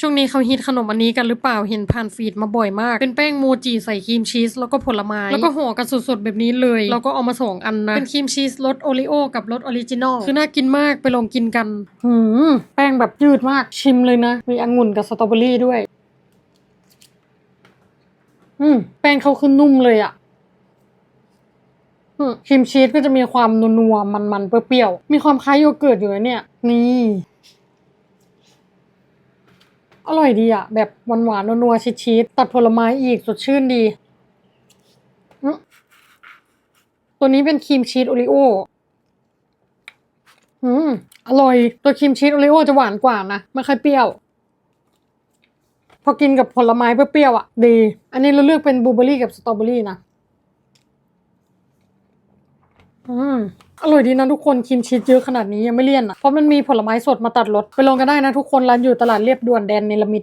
ช่วงนี้เขาฮิตขนมอันนี้กันหรือเปล่าเห็นผ่านฟีดมาบ่อยมาก เป็นแป้งโมจิใส่ครีมชีสแล้วก็ผลไม้แล้วก็ห่อกันสดๆแบบนี้เลยแล้วก็เอามาสองอันนะ เป็นครีมชีสรสโอริโอกับรสออริจินอลคือน่ากินมากไปลองกินกันหืมแป้งแบบยืดมากชิมเลยนะ มีองุ่นกับสตรอเบอรี่ด้วย อืมแป้งเขาคือนุ่มเลยอะครีมชีสก็จะมีความนัวๆมันๆเปรี้ยวๆมีความคล้ายโยเกิร์ตอยู่นะเนี่ย นี่ อร่อยดีอะแบบหวานๆนัวๆชีสๆตัดผลไม้อีกสดชื่นดี ตัวนี้เป็นครีมชีสโอริโออืมอร่อย ตัวครีมชีสโอริโอจะหวานกว่านะไม่ค่อยเปรี้ยว พอกินกับผลไม้เปรี้ยวๆอะ ดี อันนี้เราเลือกเป็นบลูเบอร์รี่กับสตรอเบอรี่นะ อืมอร่อยดีนะทุกคนครีมชีสเยอะขนาดนี้ยังไม่เลี่ยนอะ เพราะมันมีผลไม้สดมาตัดรสไปลองกันได้นะทุกคนร้านอยู่ตลาดเรียบด่วนแดนเนลมิด